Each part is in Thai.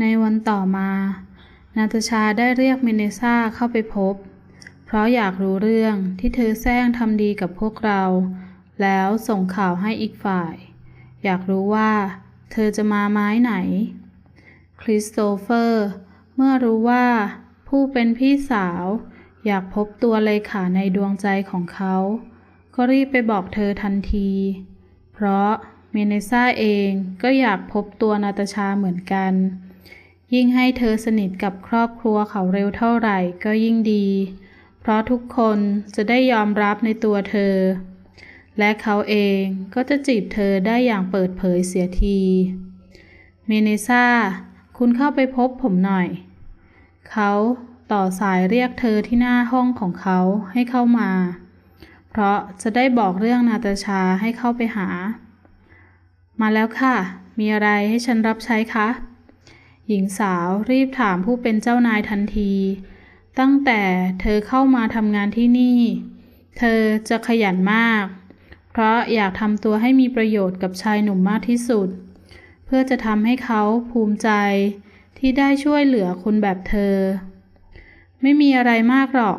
ในวันต่อมา นาตาชาได้เรียกเมเนซ่าเข้าไปพบ เพราะอยากรู้เรื่องที่เธอแซงทำดีกับพวกเรา แล้วส่งข่าวให้อีกฝ่าย อยากรู้ว่า เธอจะมาไม้ไหน คริสโตเฟอร์ เมื่อรู้ว่า ผู้เป็นพี่สาว อยากพบตัวเลขาในดวงใจของเขา ก็รีบไปบอกเธอทันที เพราะเมเนซ่าเองก็อยากพบตัวนาตาชาเหมือนกัน ยิ่งให้เธอสนิทกับครอบครัวเขาเร็วเท่าไหร่ก็ยิ่งดี เพราะทุกคนจะได้ยอมรับในตัวเธอ และเขาเองก็จะจีบเธอได้อย่างเปิดเผยเสียที เมเนซ่า คุณเข้าไปพบผมหน่อย เขาต่อสายเรียกเธอที่หน้าห้องของเขาให้เข้ามา เพราะจะได้บอกเรื่องนาตาชาให้เข้าไปหา มาแล้วค่ะ มีอะไรให้ฉันรับใช้คะ หญิงสาวรีบถามผู้เป็นเจ้านายทันที ตั้งแต่เธอเข้ามาทำงานที่นี่ เธอจะขยันมาก เพราะอยากทำตัวให้มีประโยชน์กับชายหนุ่มมากที่สุด เพื่อจะทำให้เขาภูมิใจที่ได้ช่วยเหลือคนแบบเธอ ไม่มีอะไรมากหรอก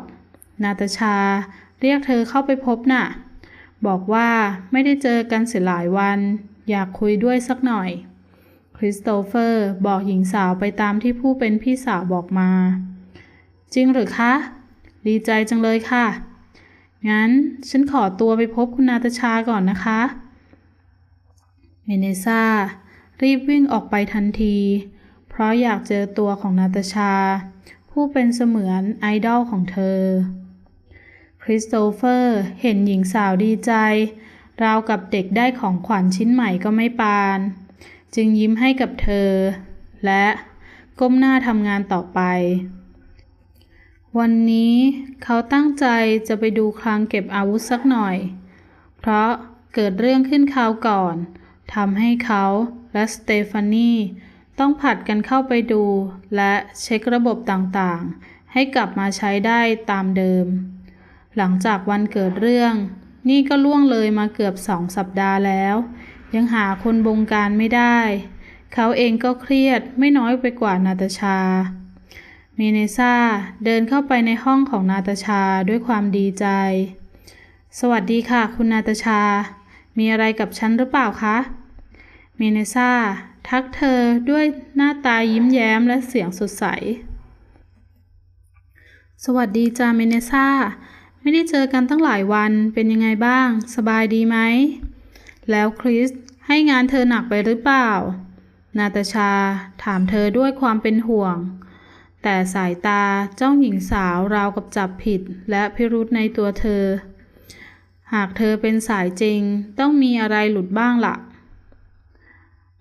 นาตาชาเรียกเธอเข้าไปพบน่ะ บอกว่าไม่ได้เจอกันเสียหลายวัน อยากคุยด้วยสักหน่อย คริสโตเฟอร์บอกหญิงสาวไปตามที่ผู้เป็นพี่สาวบอกมา จริงหรือคะ ดีใจจังเลยค่ะ งั้นฉันขอตัวไปพบคุณนาตาชาก่อนนะคะเมเนซ่ารีบวิ่งออกไปทันที เพราะอยากเจอตัวของนาตาชา ผู้เป็นเสมือนไอดอลของเธอ คริสโตเฟอร์เห็นหญิงสาวดีใจ ราวกับเด็กได้ของขวัญชิ้นใหม่ก็ไม่ปาน จึงยิ้มให้กับเธอ และก้มหน้าทำงานต่อไป วันนี้เขาตั้งใจจะไปดูคลังเก็บอาวุธสักหน่อย เพราะเกิดเรื่องขึ้นคราวก่อนทำให้เขาและสเตฟานีต้องผัดกันเข้าไปดู และเช็คระบบต่างๆ ให้กลับมาใช้ได้ตามเดิม หลังจากวันเกิดเรื่อง นี่ก็ล่วงเลยมาเกือบสองสัปดาห์แล้ว ยังหาคนบงการไม่ได้ เขาเองก็เครียดไม่น้อยไปกว่านาตาชา เมเนซ่าเดินเข้าไปในห้องของนาตาชาด้วยความดีใจ สวัสดีค่ะ คุณนาตาชา มีอะไรกับฉันหรือเปล่าคะ เมเนซ่าทักเธอด้วยหน้าตายิ้มแย้มและเสียงสดใส สวัสดีจ้าเมเนซ่า ไม่ได้เจอกันตั้งหลายวัน เป็นยังไงบ้าง สบายดีไหม แล้วคริสให้งานเธอหนักไปหรือเปล่า นาตาชาถามเธอด้วยความเป็นห่วง แต่สายตาจ้องหญิงสาวราวกับจับผิดและพิรุธในตัวเธอ หากเธอเป็นสายจริงต้องมีอะไรหลุดบ้างละ่ะ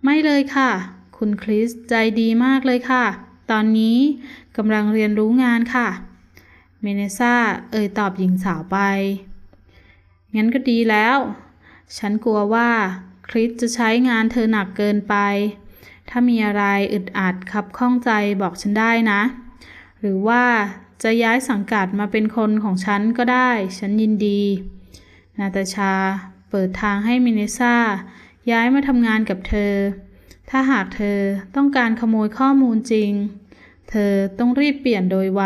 ไม่เลยค่ะ คุณคริสใจดีมากเลยค่ะ ตอนนี้กำลังเรียนรู้งานค่ะ เมเนซ่าเอ่ยตอบหญิงสาวไป งั้นก็ดีแล้ว ฉันกลัวว่าคริสจะใช้งานเธอหนักเกินไป ถ้ามีอะไรอึดอัดขับข้องใจบอกฉันได้นะ หรือว่าจะย้ายสังกัดมาเป็นคนของฉันก็ได้ ฉันยินดี นาตาชาเปิดทางให้มิเนซ่าย้ายมาทำงานกับเธอ ถ้าหากเธอต้องการขโมยข้อมูลจริง เธอต้องรีบเปลี่ยนโดยไว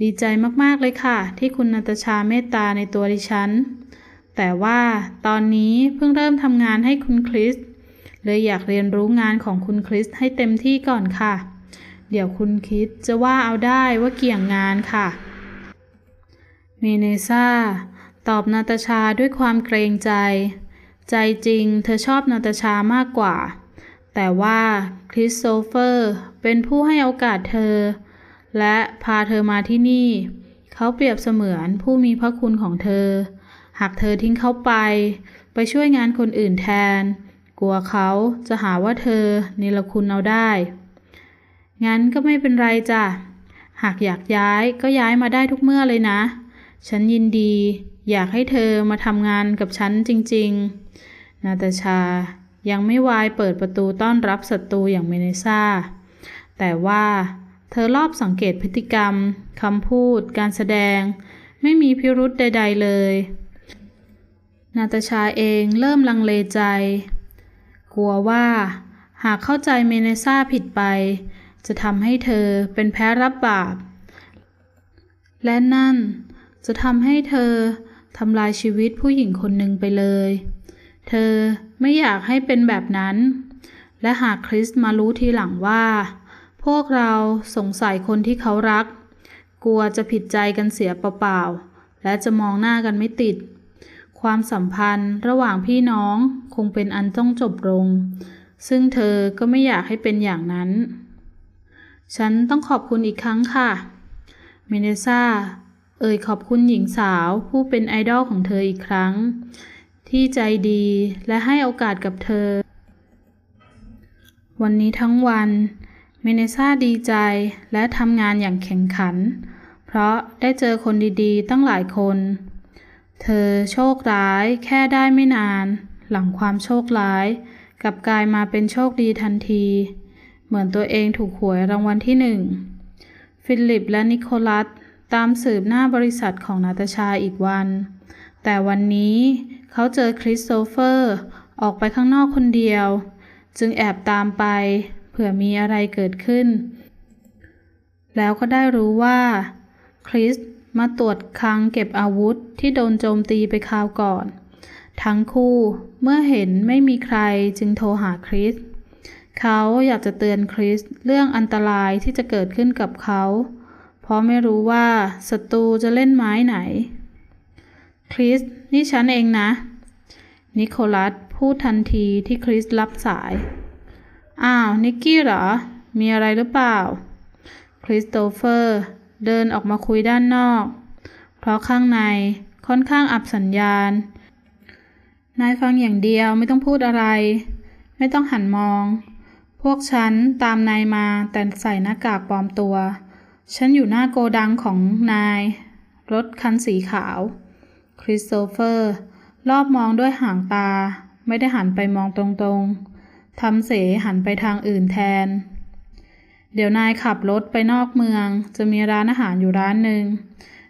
ดีใจมาก ๆ เลยค่ะ ที่คุณนาตาชาเมตตาในตัวดิฉัน แต่ว่าตอนนี้เพิ่งเริ่มทำงานให้คุณคริส เลยอยากเรียนรู้งานของคุณคริสให้เต็มที่ก่อนค่ะ เดี๋ยวคุณคริสจะว่าเอาได้ว่าเกี่ยงงานค่ะ เมเนซ่าตอบนาตาชาด้วยความเกรงใจ ใจจริงเธอชอบนาตาชามากกว่า แต่ว่าคริสโตเฟอร์เป็นผู้ให้โอกาสเธอ และพาเธอมาที่นี่ เขาเปรียบเสมือนผู้มีพระคุณของเธอ หากเธอทิ้งเขาไป ไปช่วยงานคนอื่นแทน กลัวเขาจะหาว่าเธอเนรคุณเอาได้ งั้นก็ไม่เป็นไรจ้ะ หากอยากย้ายก็ย้ายมาได้ทุกเมื่อเลยนะ ฉันยินดี อยากให้เธอมาทำงานกับฉันจริง ๆ นาตาชายังไม่วายเปิดประตูต้อนรับศัตรูอย่างเมเนซ่า แต่ว่าเธอรอบสังเกตพฤติกรรม คำพูด การแสดง ไม่มีพิรุธใด ๆ เลย นาตาชาเองเริ่มลังเลใจ กลัวว่า หากเข้าใจเมเนซ่าผิดไป จะทำให้เธอเป็นแพ้รับบาป และนั่นจะทำให้เธอทำลายชีวิตผู้หญิงคนหนึ่งไปเลย เธอไม่อยากให้เป็นแบบนั้น และหากคริสมารู้ทีหลังว่า พวกเราสงสัยคนที่เขารัก กลัวจะผิดใจกันเสียเปล่าๆและจะมองหน้ากันไม่ติด ความสัมพันธ์ระหว่างพี่น้องคงเป็นอันต้องจบลง ซึ่งเธอก็ไม่อยากให้เป็นอย่างนั้น ฉันต้องขอบคุณอีกครั้งค่ะ เมเนซ่า เอ่ยขอบคุณหญิงสาวผู้เป็นไอดอลของเธออีกครั้ง ที่ใจดีและให้โอกาสกับเธอ วันนี้ทั้งวัน เมเนซ่าดีใจและทำงานอย่างแข็งขัน เพราะได้เจอคนดีๆ ตั้งหลายคน เธอโชคร้ายแค่ได้ไม่นาน หลังความโชคร้ายกลับกลายมาเป็นโชคดีทันที เหมือนตัวเองถูกหวยรางวัลที่หนึ่ง ฟิลิปและนิโคลัสตามสืบหน้าบริษัทของนาตาชาอีกวัน แต่วันนี้เขาเจอคริสโตเฟอร์ออกไปข้างนอกคนเดียว จึงแอบตามไป เผื่อมีอะไรเกิดขึ้น แล้วก็ได้รู้ว่า คริส มาตรวจคลังเก็บอาวุธที่โดนโจมตีไปคราวก่อน ทั้งคู่เมื่อเห็นไม่มีใครจึงโทรหาคริส เขาอยากจะเตือนคริสเรื่องอันตรายที่จะเกิดขึ้นกับเขา เพราะไม่รู้ว่าศัตรูจะเล่นไม้ไหน คริส นี่ฉันเองนะ นิโคลัสพูดทันทีที่คริสรับสาย อ้าว นิกกี้เหรอ มีอะไรหรือเปล่า คริสโตเฟอร์ เดินออกมาคุยด้านนอก เพราะข้างในค่อนข้างอับสัญญาณ นายฟังอย่างเดียวไม่ต้องพูดอะไร ไม่ต้องหันมอง พวกฉันตามนายมาแต่ใส่หน้ากากปลอมตัว ฉันอยู่หน้าโกดังของนาย รถคันสีขาว คริสโตเฟอร์ รอบมองด้วยหางตา ไม่ได้หันไปมองตรงๆทำเสหันไปทางอื่นแทน เดี๋ยวนายขับรถไปนอกเมือง จะมีร้านอาหารอยู่ร้านหนึ่ง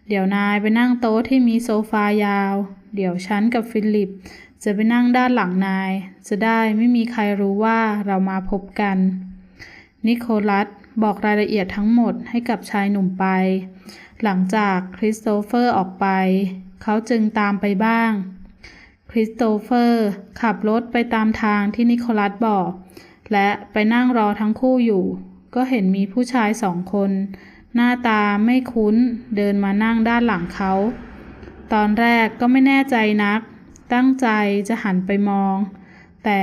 เดี๋ยวนายไปนั่งโต๊ะที่มีโซฟายาว เดี๋ยวฉันกับฟิลิป จะไปนั่งด้านหลังนาย จะได้ไม่มีใครรู้ว่าเรามาพบกัน นิโคลัสบอกรายละเอียดทั้งหมดให้กับชายหนุ่มไป หลังจากคริสโตเฟอร์ออกไป เขาจึงตามไปบ้าง คริสโตเฟอร์ขับรถไปตามทางที่นิโคลัสบอก และไปนั่งรอทั้งคู่อยู่ ก็เห็นมีผู้ชายสองคน หน้าตาไม่คุ้นเดินมานั่งด้านหลังเขา ตอนแรกก็ไม่แน่ใจนัก ตั้งใจจะหันไปมอง แต่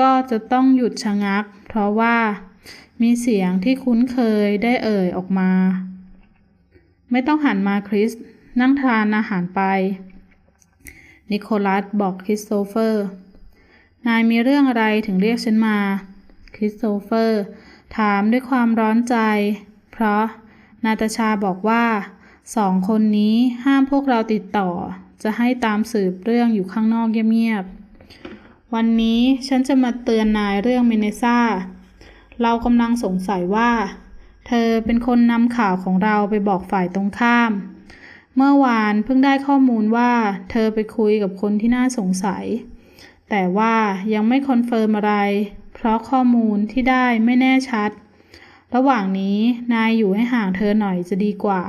ก็จะต้องหยุดชะงัก เพราะว่ามีเสียงที่คุ้นเคยได้เอ่ยออกมา ไม่ต้องหันมาคริส นั่งทานอาหารไป นิโคลัสบอกคริสโตเฟอร์ นายมีเรื่องอะไรถึงเรียกฉันมา คริสโตเฟอร์ ถามด้วยความร้อนใจ เพราะนาตาชาบอกว่าสองคนนี้ห้ามพวกเราติดต่อ จะให้ตามสืบเรื่องอยู่ข้างนอกเงียบๆ วันนี้ฉันจะมาเตือนนายเรื่องเมเนซ่า เรากำลังสงสัยว่า เธอเป็นคนนำข่าวของเราไปบอกฝ่ายตรงข้าม เมื่อวานเพิ่งได้ข้อมูลว่า เธอไปคุยกับคนที่น่าสงสัย แต่ว่ายังไม่คอนเฟิร์มอะไร เพราะข้อมูลที่ได้ไม่แน่ชัด ระหว่างนี้นายอยู่ให้ห่างเธอหน่อยจะดีกว่า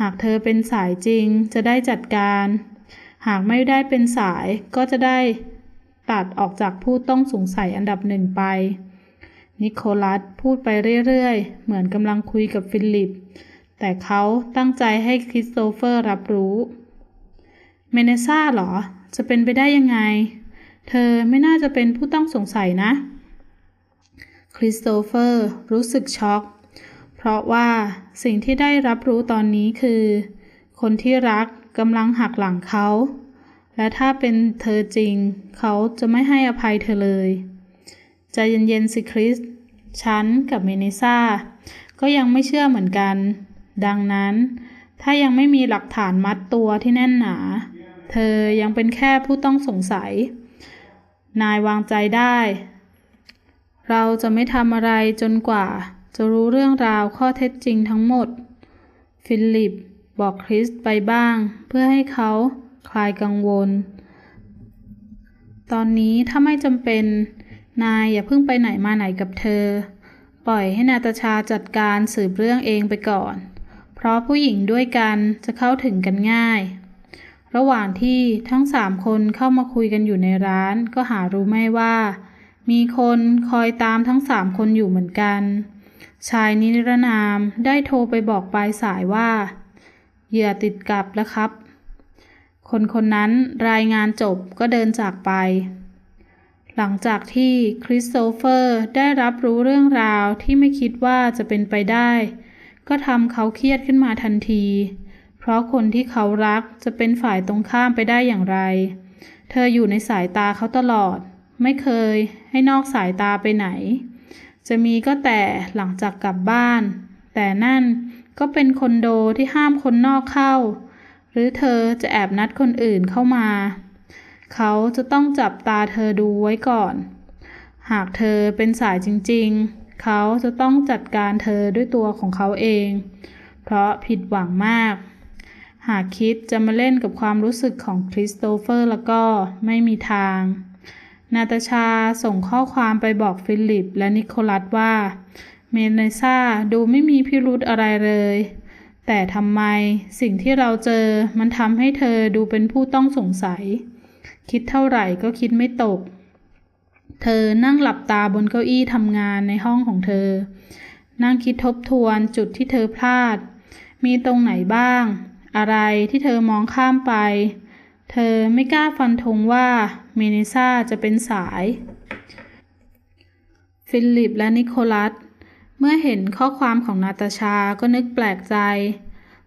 หากเธอเป็นสายจริงจะได้จัดการ หากไม่ได้เป็นสายก็จะได้ตัดออกจากผู้ต้องสงสัยอันดับหนึ่งไป นิโคลัสพูดไปเรื่อยๆ เหมือนกำลังคุยกับฟิลิป แต่เขาตั้งใจให้คริสโตเฟอร์รับรู้ เมเนซ่าเหรอ จะเป็นไปได้ยังไง เธอไม่น่าจะเป็นผู้ต้องสงสัยนะ คริสโตเฟอร์รู้สึกช็อก เพราะว่าสิ่งที่ได้รับรู้ตอนนี้คือ คนที่รักกำลังหักหลังเขา และถ้าเป็นเธอจริง เขาจะไม่ให้อภัยเธอเลยใจเย็นๆสิคริสฉันกับเมเนซ่าก็ยังไม่เชื่อเหมือนกัน ดังนั้น ถ้ายังไม่มีหลักฐานมัดตัวที่แน่นหนา เธอยังเป็นแค่ผู้ต้องสงสัย นายวางใจได้ เราจะไม่ทำอะไรจนกว่า จะรู้เรื่องราวข้อเท็จจริงทั้งหมด ฟิลิปบอกคริสไปบ้าง เพื่อให้เขาคลายกังวล ตอนนี้ถ้าไม่จำเป็น นายอย่าเพิ่งไปไหนมาไหนกับเธอ ปล่อยให้นาตาชาจัดการสืบเรื่องเองไปก่อน เพราะผู้หญิงด้วยกันจะเข้าถึงกันง่าย ระหว่างที่ทั้งสามคนเข้ามาคุยกันอยู่ในร้านก็หารู้ไม่ว่า มีคนคอยตามทั้งสามคนอยู่เหมือนกัน ชายนิรนามได้โทรไปบอกปลายสายว่าเหยื่อติดกับแล้วครับ คนคนนั้นรายงานจบก็เดินจากไป หลังจากที่คริสโตเฟอร์ได้รับรู้เรื่องราวที่ไม่คิดว่าจะเป็นไปได้ ก็ทำเขาเครียดขึ้นมาทันที เพราะคนที่เขารักจะเป็นฝ่ายตรงข้ามไปได้อย่างไร เธออยู่ในสายตาเขาตลอด ไม่เคยให้นอกสายตาไปไหน จะมีก็แต่หลังจากกลับบ้าน แต่นั่นก็เป็นคอนโดที่ห้ามคนนอกเข้า หรือเธอจะแอบนัดคนอื่นเข้ามา เขาจะต้องจับตาเธอดูไว้ก่อน หากเธอเป็นสายจริงๆ เขาจะต้องจัดการเธอด้วยตัวของเขาเอง เพราะผิดหวังมากหากคิดจะมาเล่นกับความรู้สึกของคริสโตเฟอร์แล้วก็ไม่มีทาง นาตาชาส่งข้อความไปบอกฟิลิปและนิโคลัสว่า เมเนซ่าดูไม่มีพิรุธอะไรเลย แต่ทำไมสิ่งที่เราเจอมันทำให้เธอดูเป็นผู้ต้องสงสัย คิดเท่าไหร่ก็คิดไม่ตก เธอนั่งหลับตาบนเก้าอี้ทำงานในห้องของเธอ นั่งคิดทบทวนจุดที่เธอพลาด มีตรงไหนบ้าง อะไรที่เธอมองข้ามไป เธอไม่กล้าฟันธงว่าเมเนซ่าจะเป็นสาย ฟิลิปและนิโคลัส เมื่อเห็นข้อความของนาตาชาก็นึกแปลกใจ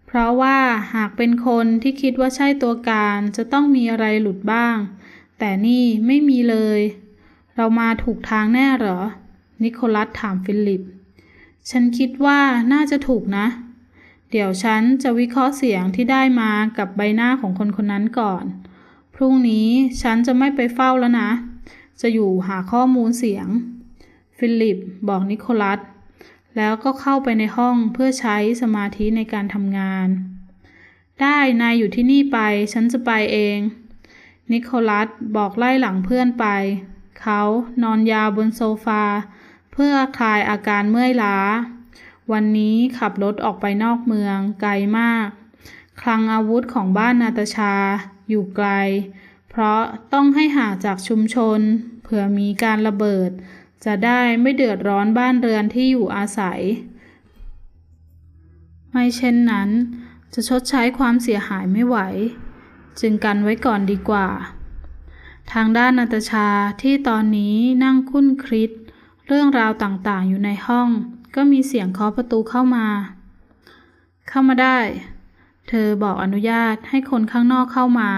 เพราะว่าหากเป็นคนที่คิดว่าใช่ตัวการจะต้องมีอะไรหลุดบ้าง แต่นี่ไม่มีเลย เรามาถูกทางแน่เหรอ นิโคลัสถามฟิลิป ฉันคิดว่าน่าจะถูกนะ เดี๋ยวฉันจะวิเคราะห์เสียงที่ได้มากับใบหน้าของคนคนนั้นก่อน พรุ่งนี้ฉันจะไม่ไปเฝ้าแล้วนะ จะอยู่หาข้อมูลเสียง ฟิลิปบอกนิโคลัส แล้วก็เข้าไปในห้องเพื่อใช้สมาธิในการทำงาน ได้นายอยู่ที่นี่ไป ฉันจะไปเอง นิโคลัสบอกไล่หลังเพื่อนไป เขานอนยาวบนโซฟา เพื่อคลายอาการเมื่อยล้า วันนี้ขับรถออกไปนอกเมืองไกลมาก คลังอาวุธของบ้านนาตาชาอยู่ไกล เพราะต้องให้ห่างจากชุมชน เผื่อมีการระเบิด จะได้ไม่เดือดร้อนบ้านเรือนที่อยู่อาศัย ไม่เช่นนั้น จะชดใช้ความเสียหายไม่ไหว จึงกันไว้ก่อนดีกว่า ทางด้านนาตาชาที่ตอนนี้นั่งคุ้นคิด เรื่องราวต่างๆอยู่ในห้อง ก็มีเสียงเคาะประตูเข้ามา เข้ามาได้ เธอบอกอนุญาตให้คนข้างนอกเข้ามา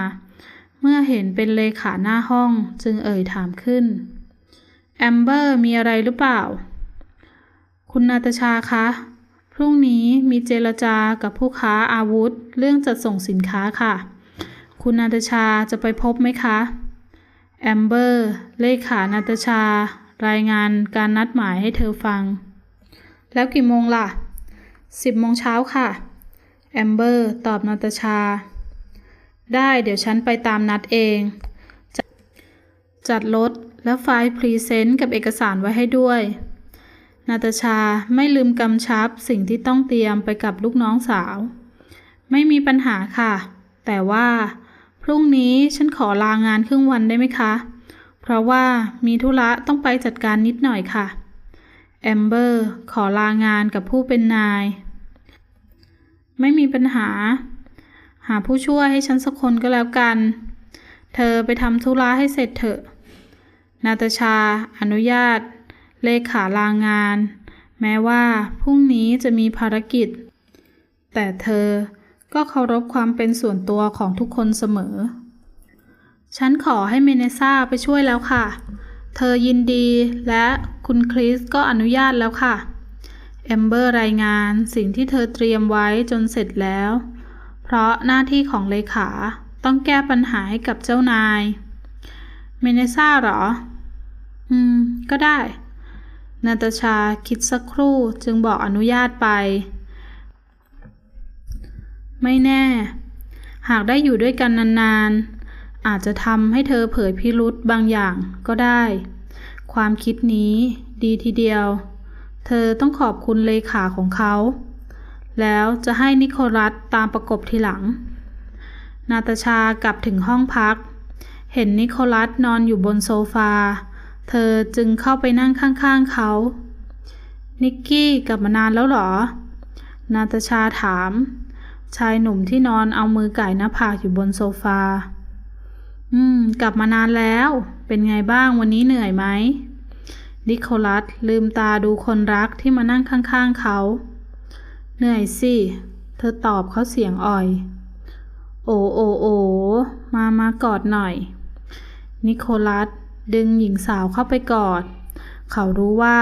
เมื่อเห็นเป็นเลขาหน้าห้องจึงเอ่ยถามขึ้น แอมเบอร์มีอะไรหรือเปล่า คุณนาตาชาคะ พรุ่งนี้มีเจรจากับผู้ค้าอาวุธ เรื่องจัดส่งสินค้าค่ะ คุณนาตาชาจะไปพบไหมคะ แอมเบอร์ เลขานาตาชา รายงานการนัดหมายให้เธอฟัง แล้วกี่โมงล่ะสิบโมงเช้าค่ะ แอมเบอร์ตอบนาตาชา ได้เดี๋ยวฉันไปตามนัดเอง จัดรถและไฟล์พรีเซนต์กับเอกสารไว้ให้ด้วย นาตาชาไม่ลืมกำชับสิ่งที่ต้องเตรียมไปกับลูกน้องสาว ไม่มีปัญหาค่ะ แต่ว่า พรุ่งนี้ฉันขอลางานครึ่งวันได้ไหมคะ เพราะว่ามีธุระต้องไปจัดการนิดหน่อยค่ะ แอมเบอร์ขอลางานกับผู้เป็นนาย ไม่มีปัญหา หาผู้ช่วยให้ฉันสักคนก็แล้วกัน เธอไปทำธุระให้เสร็จเถอะ นาตาชา อนุญาต เลขาลางาน แม้ว่าพรุ่งนี้จะมีภารกิจ แต่เธอก็เคารพความเป็นส่วนตัวของทุกคนเสมอ ฉันขอให้เมเนซ่าไปช่วยแล้วค่ะ เธอยินดีและคุณคริสก็อนุญาตแล้วค่ะ แอมเบอร์รายงานสิ่งที่เธอเตรียมไว้จนเสร็จแล้ว เพราะหน้าที่ของเลขาต้องแก้ปัญหาให้กับเจ้านาย เมเนซ่าหรอ อืม ก็ได้ นาตาชาคิดสักครู่จึงบอกอนุญาตไป ไม่แน่ หากได้อยู่ด้วยกันนานๆ อาจจะทำให้เธอเผยพิรุษบางอย่างก็ได้ ความคิดนี้ดีทีเดียว เธอต้องขอบคุณเลขาของเขา แล้วจะให้นิโคลัสตามประกบทีหลัง นาตาชากลับถึงห้องพัก เห็นนิโคลัสนอนอยู่บนโซฟา เธอจึงเข้าไปนั่งข้างๆเขา นิกกี้กลับมานานแล้วหรอ นาตาชาถาม ชายหนุ่มที่นอนเอามือไก่หน้าผากอยู่บนโซฟา อืม กลับมานานแล้ว เป็นไงบ้างวันนี้เหนื่อยไหมนิโคลัสลืมตาดูคนรักที่มานั่งข้างๆเขา เหนื่อยสิ เธอตอบเขาเสียงอ่อย โอโอโอ มามากอดหน่อย นิโคลัสดึงหญิงสาวเข้าไปกอด เขารู้ว่า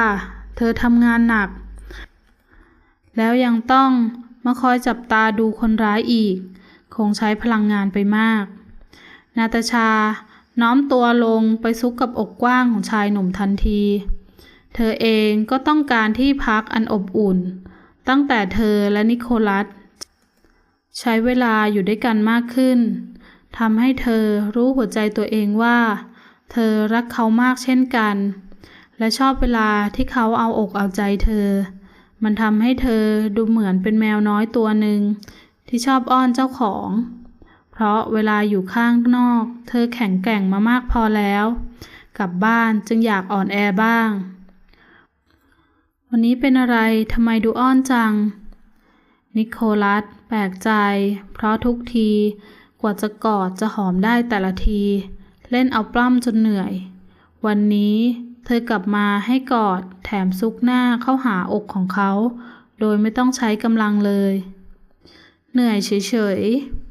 เธอทำงานหนัก แล้วยังต้องมาคอยจับตาดูคนร้ายอีก คงใช้พลังงานไปมาก นาตาชา น้อมตัวลงไปซุกกับอกกว้างของชายหนุ่มทันที เธอเองก็ต้องการที่พักอันอบอุ่น ตั้งแต่เธอและนิโคลัส ใช้เวลาอยู่ด้วยกันมากขึ้นทำให้เธอรู้หัวใจตัวเองว่า เธอรักเขามากเช่นกัน และชอบเวลาที่เขาเอาอกเอาใจเธอ มันทำให้เธอดูเหมือนเป็นแมวน้อยตัวหนึ่งที่ชอบอ้อนเจ้าของ เพราะเวลาอยู่ข้างนอก เธอแข็งแกร่งมามากพอแล้ว กลับบ้านจึงอยากอ่อนแอบ้าง วันนี้เป็นอะไรทำไมดูอ้อนจัง นิโคลัสแปลกใจ เพราะทุกทีกว่าจะกอดจะหอมได้แต่ละที เล่นเอาปล้ำจนเหนื่อย วันนี้เธอกลับมาให้กอดแถมซุกหน้าเข้าหาอกของเขา โดยไม่ต้องใช้กำลังเลย เหนื่อยเฉยๆ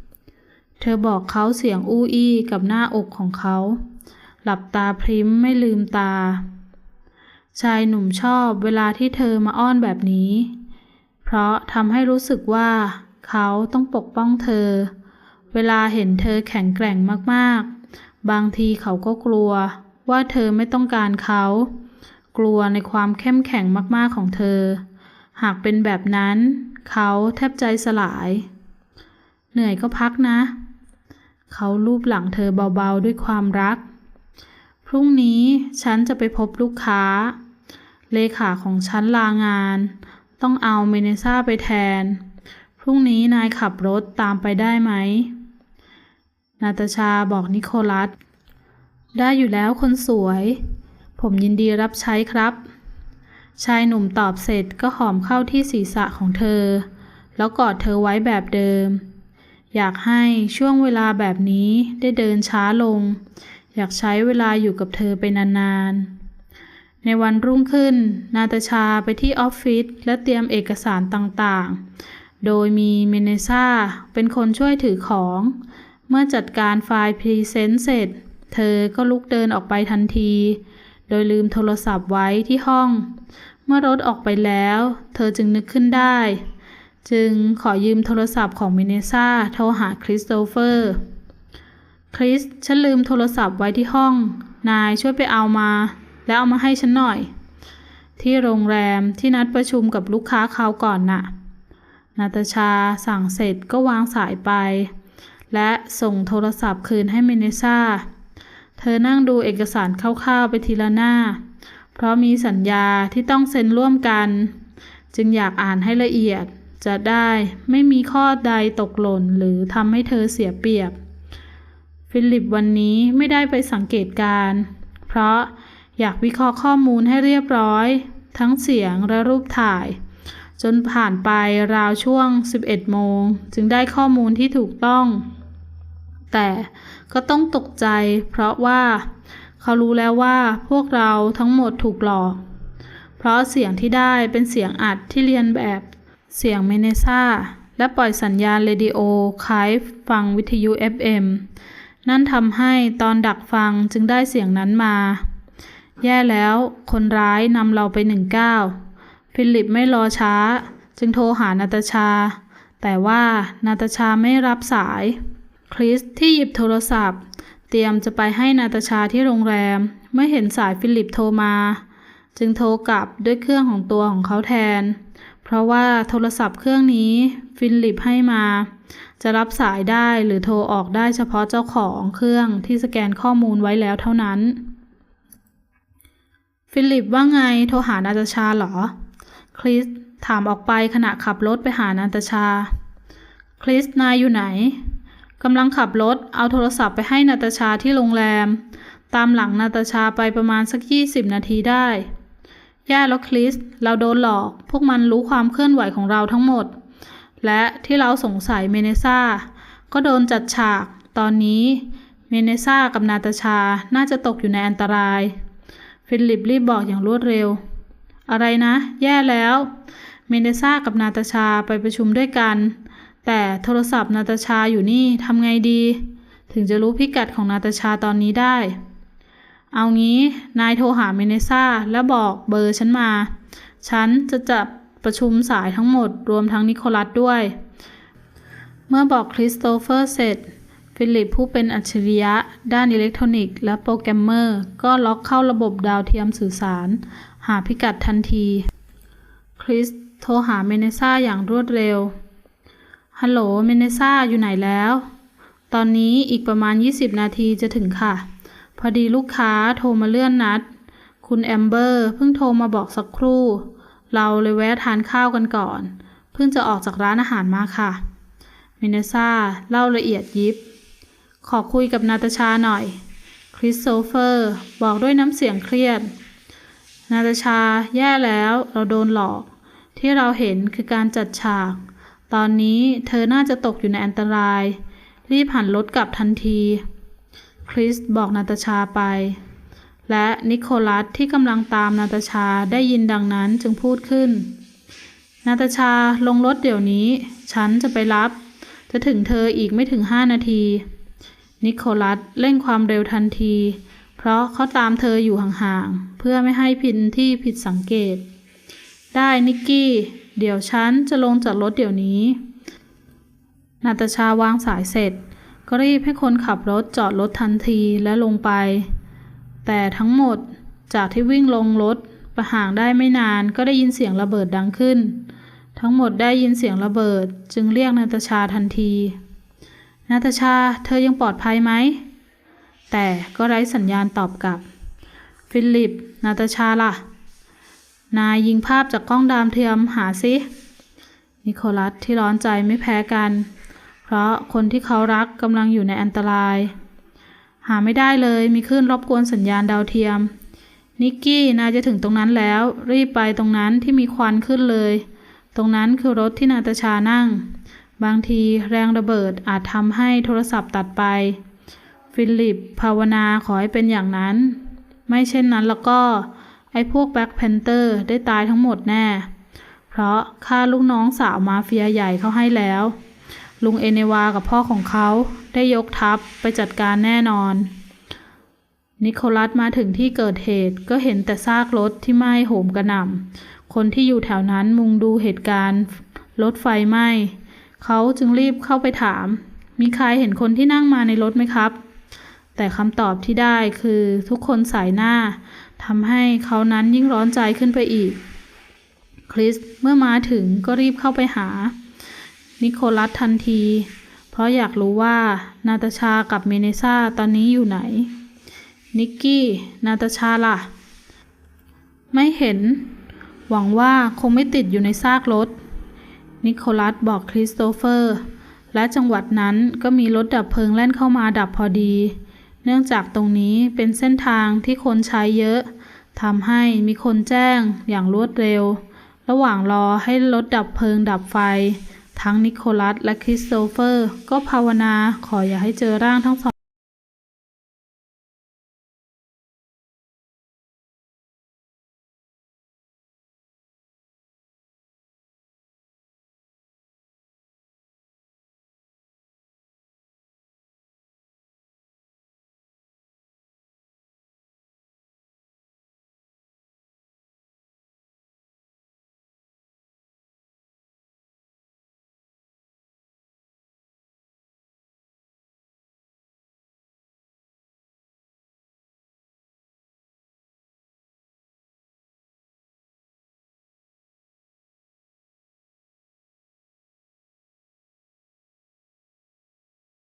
เธอบอกเขาเสียงอู้อี้กับหน้าอกของเขา หลับตาพริ้มไม่ลืมตา ชายหนุ่มชอบเวลาที่เธอมาอ้อนแบบนี้ เพราะทำให้รู้สึกว่า เขาต้องปกป้องเธอ เวลาเห็นเธอแข็งแกร่งมากๆ บางทีเขาก็กลัวว่าเธอไม่ต้องการเขา กลัวในความเข้มแข็งมากๆของเธอ หากเป็นแบบนั้น เขาแทบใจสลาย เหนื่อยก็พักนะ เขาลูบหลังเธอเบาๆด้วยความรัก พรุ่งนี้ฉันจะไปพบลูกค้า เลขาของฉันลางาน ต้องเอาเมเนซ่าไปแทน พรุ่งนี้นายขับรถตามไปได้ไหม นาตาชาบอกนิโคลัส ได้อยู่แล้วคนสวย ผมยินดีรับใช้ครับ ชายหนุ่มตอบเสร็จก็หอมเข้าที่ศีรษะของเธอ แล้วกอดเธอไว้แบบเดิม อยากให้ช่วงเวลาแบบนี้ได้เดินช้าลง อยากใช้เวลาอยู่กับเธอไปนานๆ ในวันรุ่งขึ้น นาตาชาไปที่ออฟฟิศและเตรียมเอกสารต่างๆ โดยมีเมเนซ่าเป็นคนช่วยถือของ เมื่อจัดการไฟล์พรีเซนต์เสร็จ เธอก็ลุกเดินออกไปทันที โดยลืมโทรศัพท์ไว้ที่ห้อง เมื่อรถออกไปแล้ว เธอจึงนึกขึ้นได้ จึงขอยืมโทรศัพท์ของเมเนซ่าโทรหาคริสโตเฟอร์ คริส ฉันลืมโทรศัพท์ไว้ที่ห้อง นายช่วยไปเอามา แล้วเอามาให้ฉันหน่อย ที่โรงแรมที่นัดประชุมกับลูกค้าคราวก่อนน่ะ นาตาชาสั่งเสร็จก็วางสายไป และส่งโทรศัพท์คืนให้เมเนซ่า เธอนั่งดูเอกสารคร่าวๆไปทีละหน้า เพราะมีสัญญาที่ต้องเซ็นร่วมกัน จึงอยากอ่านให้ละเอียด จะได้ไม่มีข้อใดตกหล่นหรือทำให้เธอเสียเปรียบ ฟิลิปวันนี้ไม่ได้ไปสังเกตการ เพราะอยากวิเคราะห์ข้อมูลให้เรียบร้อย ทั้งเสียงและรูปถ่าย จนผ่านไปราวช่วง 11 โมง จึงได้ข้อมูลที่ถูกต้อง แต่ก็ต้องตกใจ เพราะว่า เขารู้แล้วว่าพวกเราทั้งหมดถูกหลอก เพราะเสียงที่ได้เป็นเสียงอัดที่เรียนแบบ เสียงเมเนซ่า และปล่อยสัญญาณเรดิโอคล้ายฟังวิทยุ FM นั่นทำให้ตอนดักฟังจึงได้เสียงนั้นมา แย่แล้วคนร้ายนำเราไปหนึ่งก้าวฟิลิปไม่รอช้า จึงโทรหานาตาชา แต่ว่านาตาชาไม่รับสาย คริสที่หยิบโทรศัพท์ เตรียมจะไปให้นาตาชาที่โรงแรม เมื่อเห็นสายฟิลิปโทรมา จึงโทรกลับด้วยเครื่องของตัวของเขาแทน ราะว่าโทรศัพท์เครื่องนี้ฟิลิปให้มา จะรับสายได้หรือโทรออกได้เฉพาะเจ้าของเครื่องที่สแกนข้อมูลไว้แล้วเท่านั้น ฟิลิปว่าไงโทรหานาตาชาเหรอ คริสถามออกไปขณะขับรถไปหานาตาชา คริสนายอยู่ไหนกำลังขับรถเอาโทรศัพท์ไปให้นาตาชาที่โรงแรม ตามหลังนาตาชาไปประมาณสักยี่สิบนาทีได้ แย่แล้วคริส เราโดนหลอก พวกมันรู้ความเคลื่อนไหวของเราทั้งหมด และที่เราสงสัยเมเนซ่า ก็โดนจัดฉาก ตอนนี้เมเนซ่ากับนาตาชา น่าจะตกอยู่ในอันตราย ฟิลิปรีบบอกอย่างรวดเร็ว อะไรนะ แย่แล้ว เมเนซ่ากับนาตาชาไปประชุมด้วยกัน แต่โทรศัพท์นาตาชาอยู่นี่ทำไงดี ถึงจะรู้พิกัดของนาตาชาตอนนี้ได้ เอางี้นายโทรหาเมเนซ่าแล้วบอกเบอร์ฉันมา ฉันจะจับประชุมสายทั้งหมดรวมทั้งนิโคลัสด้วย เมื่อบอกคริสโตเฟอร์เสร็จ ฟิลิปผู้เป็นอัจฉริยะ ด้านอิเล็กทรอนิกส์และโปรแกรมเมอร์ ก็ล็อกเข้าระบบดาวเทียมสื่อสาร หาพิกัดทันที คริสโทรหาเมเนซ่าอย่างรวดเร็ว ฮัลโหลเมเนซ่าอยู่ไหนแล้ว ตอนนี้อีกประมาณ 20 นาทีจะถึงค่ะ พอดีลูกค้าโทรมาเลื่อนนัด คุณแอมเบอร์เพิ่งโทรมาบอกสักครู่ เราเลยแวะทานข้าวกันก่อน เพิ่งจะออกจากร้านอาหารมาค่ะเมเนซ่าเล่าละเอียดยิบ ขอคุยกับนาตาชาหน่อย คริสโตเฟอร์บอกด้วยน้ำเสียงเครียด นาตาชาแย่แล้วเราโดนหลอก ที่เราเห็นคือการจัดฉาก ตอนนี้เธอน่าจะตกอยู่ในอันตราย รีบหันรถกลับทันที คริสบอกนาตาชาไป และนิโคลัสที่กำลังตามนาตาชาได้ยินดังนั้นจึงพูดขึ้น นาตาชาลงรถเดี๋ยวนี้ ฉันจะไปรับ จะถึงเธออีกไม่ถึงห้านาที นิโคลัสเร่งความเร็วทันที เพราะเขาตามเธออยู่ห่างๆ เพื่อไม่ให้พินที่ผิดสังเกต ได้นิกกี้ เดี๋ยวฉันจะลงจากรถเดี๋ยวนี้ นาตาชาวางสายเสร็จ ก็รีบให้คนขับรถจอดรถทันทีและลงไป แต่ทั้งหมดจากที่วิ่งลงรถประห่างได้ไม่นานก็ได้ยินเสียงระเบิดดังขึ้น ทั้งหมดได้ยินเสียงระเบิดจึงเรียกนาตาชาทันที นาตาชาเธอยังปลอดภัยไหม แต่ก็ไร้สัญญาณตอบกลับ ฟิลิป นาตาชาล่ะ นายยิงภาพจากกล้องดาวเทียมหาซินิโคลัสที่ร้อนใจไม่แพ้กัน ราะคนที่เขารักกำลังอยู่ในอันตราย หาไม่ได้เลยมีคลื่นรบกวนสัญญาณดาวเทียม นิกกี้นายจะถึงตรงนั้นแล้ว รีบไปตรงนั้นที่มีควันขึ้นเลย ตรงนั้นคือรถที่นาตาชานั่ง บางทีแรงระเบิดอาจทำให้โทรศัพท์ตัดไป ฟิลิป ภาวนาขอให้เป็นอย่างนั้น ไม่เช่นนั้นแล้วก็ ไอ้พวกแบ็คแพนเตอร์ได้ตายทั้งหมดแน่ เพราะฆ่าลูกน้องสาวมาเฟียใหญ่เขาให้แล้ว ลุงเอเนวากับพ่อของเขาได้ยกทัพไปจัดการแน่นอน นิโคลัสมาถึงที่เกิดเหตุก็เห็นแต่ซากรถที่ไหม้โหมกระหน่ำ คนที่อยู่แถวนั้นมุงดูเหตุการณ์รถไฟไหม้ เขาจึงรีบเข้าไปถาม มีใครเห็นคนที่นั่งมาในรถไหมครับ แต่คำตอบที่ได้คือทุกคนสายหน้าทำให้เขานั้นยิ่งร้อนใจขึ้นไปอีก คริสเมื่อมาถึงก็รีบเข้าไปหา นิโคลัสทันที เพราะอยากรู้ว่านาตาชากับเมเนซ่าตอนนี้อยู่ไหน นิกกี้นาตาชาล่ะ ไม่เห็น หวังว่าคงไม่ติดอยู่ในซากรถ นิโคลัสบอกคริสโตเฟอร์ และจังหวัดนั้นก็มีรถดับเพลิงแล่นเข้ามาดับพอดี เนื่องจากตรงนี้เป็นเส้นทางที่คนใช้เยอะทำให้มีคนแจ้งอย่างรวดเร็ว ระหว่างรอให้รถดับเพลิงดับไฟ ทั้งนิโคลัสและคริสโตเฟอร์ ก็ภาวนาขออย่าให้เจอร่างทั้งสอง